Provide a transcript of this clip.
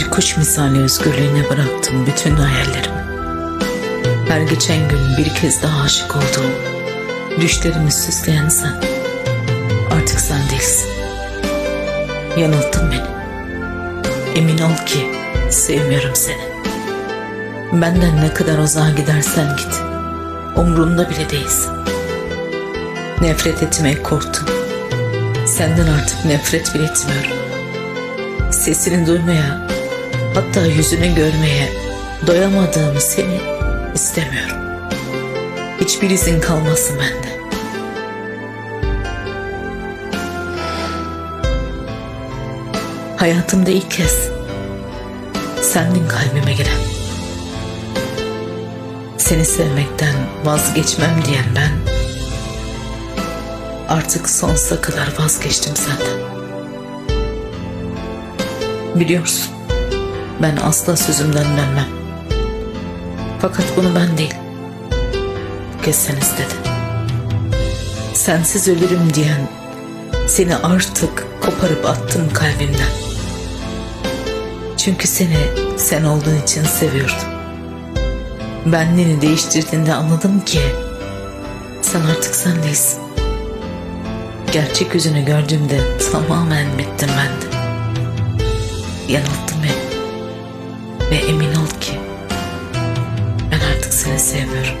kuş misali özgürlüğüne bıraktım bütün hayallerimi. Her geçen gün bir kez daha aşık olduğum, düşlerimi süsleyen sen. Artık sen değilsin. Yanılttın beni. Emin ol ki sevmiyorum seni. Benden ne kadar uzağa gidersen git. Umrumda bile değilsin. Nefret etmeye korktum. Senden artık nefret bile etmiyorum. Sesini duymaya, hatta yüzünü görmeye doyamadığım seni istemiyorum. Hiçbir izin kalmasın bende. Hayatımda ilk kez sendin kalbime giren. Seni sevmekten vazgeçmem diyen ben artık sonsuza kadar vazgeçtim senden. Biliyorsun ben asla sözümden dönmem. Fakat bunu ben değil. Bu kez sen istedin. Sensiz ölürüm diyen seni artık koparıp attım kalbimden. Çünkü seni sen olduğun için seviyordum. Benliğini değiştirdiğinde anladım ki sen artık sen değilsin. Gerçek yüzünü gördüğümde tamamen bittim ben de. Yanılttın beni. Ve emin ol ki ben artık seni sevmiyorum.